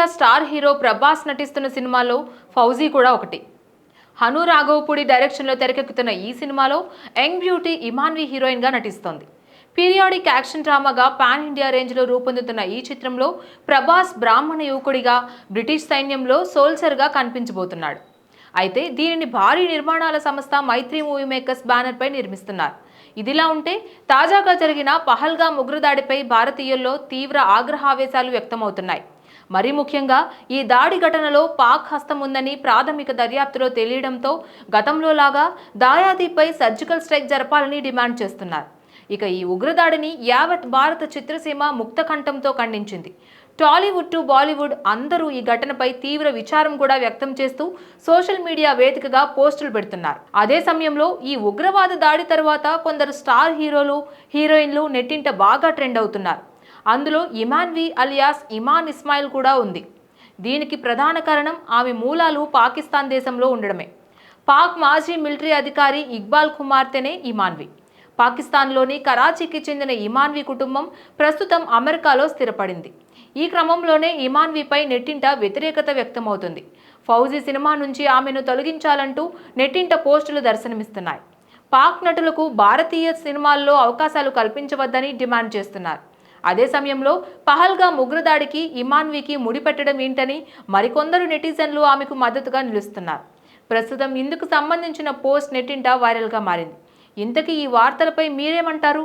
India star hero Prabhas నటిస్తున్న సినిమాలో ఫౌజీ కూడా ఒకటి. హను రాఘవపూడి డైరెక్షన్లో తెరకెక్కుతున్న ఈ సినిమాలో యంగ్ బ్యూటీ ఇమాన్వి హీరోయిన్గా నటిస్తోంది. పీరియాడిక్ యాక్షన్ డ్రామాగా పాన్ ఇండియా రేంజ్లో రూపొందుతున్న ఈ చిత్రంలో ప్రభాస్ బ్రాహ్మణ యువకుడిగా బ్రిటిష్ సైన్యంలో సోల్జర్గా కనిపించబోతున్నాడు. అయితే దీనిని భారీ నిర్మాణాల సంస్థ మైత్రి మూవీ మేకర్స్ బ్యానర్పై నిర్మిస్తున్నారు. ఇదిలా ఉంటే తాజాగా జరిగిన పహల్గా ఉగ్రదాడిపై భారతీయుల్లో తీవ్ర ఆగ్రహావేశాలు వ్యక్తమవుతున్నాయి. మరీ ముఖ్యంగా ఈ దాడి ఘటనలో పాక్ హస్తం ఉందని ప్రాథమిక దర్యాప్తులో తెలియడంతో గతంలో లాగా దాయాదిపై సర్జికల్ స్ట్రైక్ జరపాలని డిమాండ్ చేస్తున్నారు. ఇక ఈ ఉగ్రదాడిని యావత్ భారత చిత్రసీమ ముక్తకంఠంతో ఖండించింది. టాలీవుడ్ టు బాలీవుడ్ అందరూ ఈ ఘటనపై తీవ్ర విచారం కూడా వ్యక్తం చేస్తూ సోషల్ మీడియా వేదికగా పోస్టులు పెడుతున్నారు. అదే సమయంలో ఈ ఉగ్రవాద దాడి తర్వాత కొందరు స్టార్ హీరోలు హీరోయిన్లు నెట్టింట బాగా ట్రెండ్ అవుతున్నారు. అందులో ఇమాన్వి అలియాస్ ఇమాన్ ఇస్మాయిల్ కూడా ఉంది. దీనికి ప్రధాన కారణం ఆమె మూలాలు పాకిస్తాన్ దేశంలో ఉండడమే. పాక్ మాజీ మిలిటరీ అధికారి ఇక్బాల్ కుమార్తెనే ఇమాన్వి పాకిస్తాన్లోని కరాచీకి చెందిన ఇమాన్వి కుటుంబం ప్రస్తుతం అమెరికాలో స్థిరపడింది. ఈ క్రమంలోనే ఇమాన్విపై నెట్టింట వ్యతిరేకత వ్యక్తమవుతుంది. ఫౌజీ సినిమా నుంచి ఆమెను తొలగించాలంటూ నెట్టింట పోస్టులు దర్శనమిస్తున్నాయి. పాక్ నటులకు భారతీయ సినిమాల్లో అవకాశాలు కల్పించవద్దని డిమాండ్ చేస్తున్నారు. అదే సమయంలో పహల్గా ఉగ్రదాడికి ఇమాన్వికి ముడిపెట్టడం ఏంటని మరికొందరు నెటిజన్లు ఆమెకు మద్దతుగా నిలుస్తున్నారు. ప్రస్తుతం ఇందుకు సంబంధించిన పోస్ట్ నెట్టింట వైరల్గా మారింది. ఇంతకీ ఈ వార్తలపై మీరేమంటారు?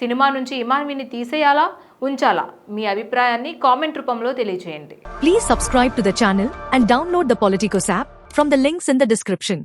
సినిమా నుంచి ఇమాన్విని తీసేయాలా? ఉంచాలా? మీ అభిప్రాయాన్ని కామెంట్ రూపంలో తెలియజేయండి please subscribe to the channel and download the Politicos app from the links in the description